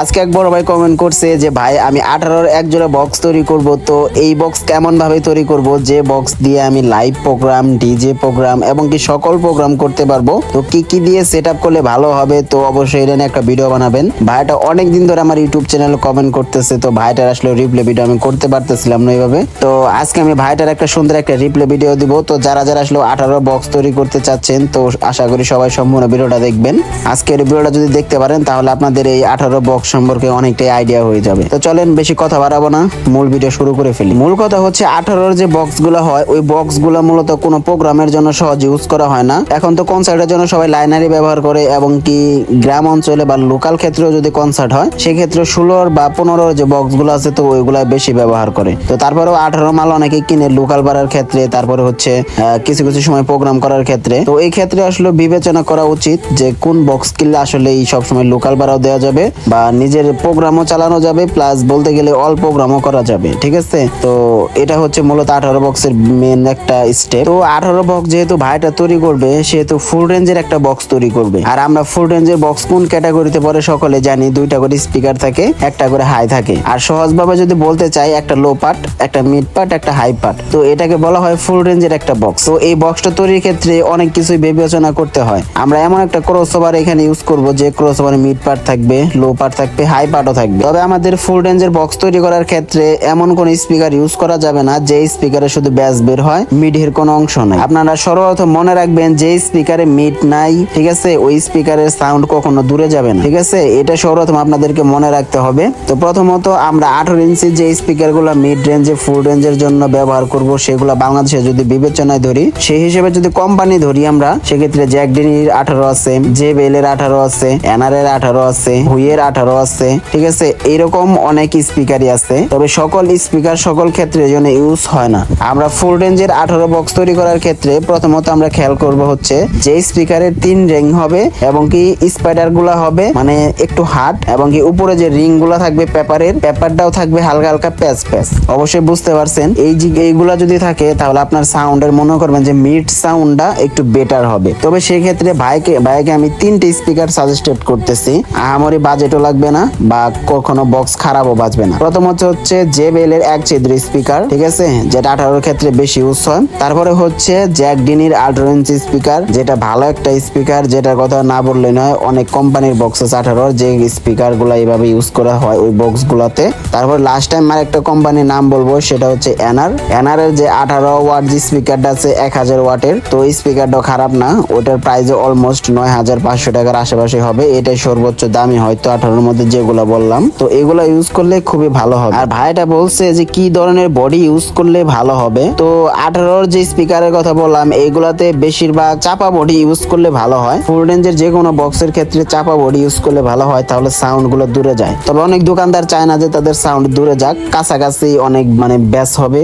আজকে এক বড় ভাই কমেন্ট করছে যে, ভাই, আমি আঠারোর এক জোড়া বক্স তৈরি করব, তো এই বক্স কেমনভাবে তৈরি করব? যে বক্স দিয়ে আমি লাইভ প্রোগ্রাম ডিজে প্রোগ্রাম এবং কি সকল প্রোগ্রাম করতে পারব? তো কি কি দিয়ে সেট করলে ভালো হবে? তো অবশ্যই এটা নিয়ে একটা ভিডিও বানাবেন। ভাইটা অনেক দিন ধরে আমার ইউটিউব চ্যানেলে কমেন্ট করতেছে, তো ভাইটার আসলে রিপ্লে ভিডিও আমি করতে পারতেছিলাম না এইভাবে তো আজকে আমি ভাইটার একটা সুন্দর একটা রিপ্লে ভিডিও দিব। তো যারা যারা আসলে আঠারো বক্স তৈরি করতে চাচ্ছেন, তো আশা করি সবাই সম্পূর্ণ ভিডিওটা দেখবেন। আজকের ভিডিওটা যদি দেখতে পারেন, তাহলে আপনাদের এই আঠারো বক্স সম্পর্কে অনেকটাই আইডিয়া হয়ে যাবে। তো চলেন বেশি কথা বাড়াবো না, মূল ভিডিও শুরু করে ফেলি। মূল কথা হচ্ছে, আঠারোর যে বক্সগুলো হয়, ওই বক্সগুলো মূলত কোনো প্রোগ্রামের জন্য সহজ ইউজ করা হয় না। এখন তো কনসার্টের জন্য সবাই লাইনারি ব্যবহার করে এবং কি গ্রাম অঞ্চলে বা লোকাল ক্ষেত্রেও যদি কনসার্ট হয়, সেক্ষেত্রে ষোলোর বা পনেরোর যে বক্সগুলো আছে, তো ওইগুলা বেশি ব্যবহার করে। তো তারপরেও আঠারো মাল অনেকে কিনে লোকাল বাড়ার ক্ষেত্রে, তারপরে হচ্ছে কিছু কিছু সময় প্রোগ্রাম করার ক্ষেত্রে। তো এই ক্ষেত্রে আসলে বিবেচনা করা উচিত যে কোন বক্স কিনলে আসলে এই সবসময় লোকাল বাড়াও দেওয়া যাবে বা নিজের প্রোগ্রামও চালানো যাবে প্লাস বলতে গেলে অল প্রোগ্রামও করা যাবে, ঠিক আছে? তো এটা হচ্ছে মূলত আঠারো বক্সের মেন একটা স্টেপ তো আঠারো বক্স যেহেতু ভাইটা তৈরি করবে, সেহেতু ফুল রেঞ্জের একটা বক্স তৈরি করবে। আর আমরা ফুল রেঞ্জের বক্স কোন ক্যাটাগরিতে পড়ে সকলে জানি, দুইটা করে স্পিকার থাকে, একটা করে হাই থাকে। আর সহজভাবে যদি বলতে চাই, একটা লো পার্ট একটা মিড পার্ট একটা হাই পার্ট তো এটাকে বলা হয় ফুল রেঞ্জের একটা বক্স তো এই বক্সটা তৈরির ক্ষেত্রে অনেক কিছুই বিবেচনা করতে হয়। আমরা এমন একটা ক্রস ওভার এখানে ইউজ করব, যে ক্রস ওভারে মিড পার্ট থাকবে লো পার্ট থাকবে হাই পার্টও থাকবে। তবে আমাদের ফুল রেঞ্জের বক্স তৈরি করার ক্ষেত্রে এমন কোন স্পিকার ইউজ করা যাবে না যে স্পিকারে শুধু ব্যাস বের হয় মিডের কোনো অংশ নাই। আপনারা সর্বপ্রথম মনে রাখবেন যে স্পিকারে মিড নাই, ঠিক আছে? ওই স্পিকারের সাউন্ড কখনো দূরে যাবে না, ঠিক আছে? এটা সর্বপ্রথম আপনাদেরকে মনে রাখতে হবে। তো প্রথমত আমরা আঠারো ইঞ্চি যে স্পিকারগুলো মিড রেঞ্জে ফুল রেঞ্জের জন্য ব্যবহার করব, সেগুলো বাংলাদেশে যদি বিবেচনায় ধরি, সেই হিসেবে যদি কোম্পানি ধরি আমরা, সেক্ষেত্রে জ্যাকডিনির আঠারো আছে জে বেলের আঠারো আছে এনআর এর আঠারো আছে, হুইয়ের আঠারো আছে, ঠিক আছে? এরকম অনেক স্পিকারই আছে, তবে সকল স্পিকার সকল ক্ষেত্রে এই জন্য ইউজ হয় না। আমরা ফুল রেঞ্জের আঠারো বক্স তৈরি করার ক্ষেত্রে প্রথমত আমরা খেয়াল করব হচ্ছে যে স্পিকারের তিন রিং হবে এবং কি স্পাইডারগুলা হবে মানে একটু হার্ড এবং কি উপরে যে রিংগুলা থাকবে পেপারের, পেপারটাও থাকবে হালকা হালকা প্যাচ প্যাচ। অবশ্যই বুঝতে পারছেন? এই এইগুলা যদি থাকে, তাহলে আপনার সাউন্ডের মনে করবেন যে মিড সাউন্ডটা একটু বেটার হবে। তবে সেই ক্ষেত্রে ভাইকে ভাইকে আমি তিনটে স্পিকার সাজেস্টেড করতেছি। আমারই বাজেটও লাগবে না বা কখনো বক্স খারাপও বাজবে না। প্রথমত হচ্ছে জে বেলের এক ছিদ্র স্পিকার ঠিক আছে? যেটা আঠারোর ক্ষেত্রে বেশি ইউজ হয়। তারপরে হচ্ছে জ্যাক ডিনির আঠারো ইঞ্চি স্পিকার যেটা ভালো একটা স্পিকার যেটার কথা না বললে নয়, অনেক কোম্পানির বক্স আছে আঠারোর। যে স্পিকারগুলা এইভাবে ইউজ করা হয় ওই বক্স গুলাতে। তারপর লাস্ট টাইম আর একটা কোম্পানির নাম বলব, সেটা হচ্ছে এনআর এনআর এর যে আঠারো ওয়াট যে স্পিকারটা আছে, এক হাজার ওয়াটের, তো এই স্পিকারটা খারাপ না। ওটার প্রাইস অলমোস্ট নয় হাজার পাঁচশো টাকার আশেপাশে হবে। এটাই সর্বোচ্চ দামি, হয়তো আঠারোর মধ্যে যেগুলো বললাম, তো এগুলো ইউজ করলে খুবই ভালো হবে। আর ভাইটা বলছে যে কি ধরনের বডি ইউজ করলে ভালো হবে? তো আঠারোর যে স্পিকারের কথা বললাম এইগুলাতে বেশিরভাগ চাপা বডি ইউজ করলে ভালো হয়। ফুল রেঞ্জের যে কোনো বক্সের ক্ষেত্রে চাপা বডি ইউজ করলে ভালো হয়, তাহলে সাউন্ডগুলো দূরে যায়। তবে অনেক দোকানদার চায় না যে তাদের সাউন্ড দূরে যাক, কাছাকাছি অনেক মানে ব্যাস হবে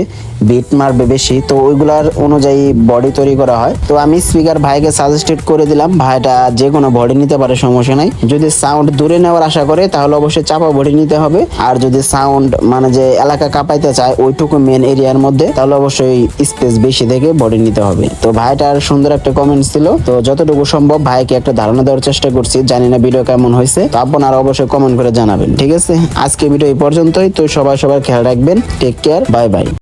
বিট মারবে বেশি, তো ওইগুলার অনুযায়ী বডি তৈরি করা হয়। তো আমি স্পিকার ভাইকে সাজেস্টেড করে দিলাম, ভাইটা যে কোনো বডি নিতে পারে, সমস্যা নাই। যদি সাউন্ড দূরে নেওয়ার আশা করে তাহলে অবশ্যই চাপা বডি নিতে হবে। আর যদি সাউন্ড মানে যে এলাকা কাঁপাইতে চায়, ওইটুকু মেন এরিয়ার মধ্যে, তাহলে অবশ্যই স্পেস বেশি থেকে বডি নিতে হবে। তো ভাইটার সুন্দর একটা কমেন্ট ছিল। তো যতটুকু সম্ভব ভাইকে একটা ধারণা দেওয়ার চেষ্টা করছি, জানি না ভিডিও কেমন হয়েছে। তো আপনারা অবশ্যই কমেন্ট করে জানাবেন, ঠিক আছে? আজকে ভিডিও এই পর্যন্তই। তো সবাই সবার খেয়াল রাখবেন। Take care bye bye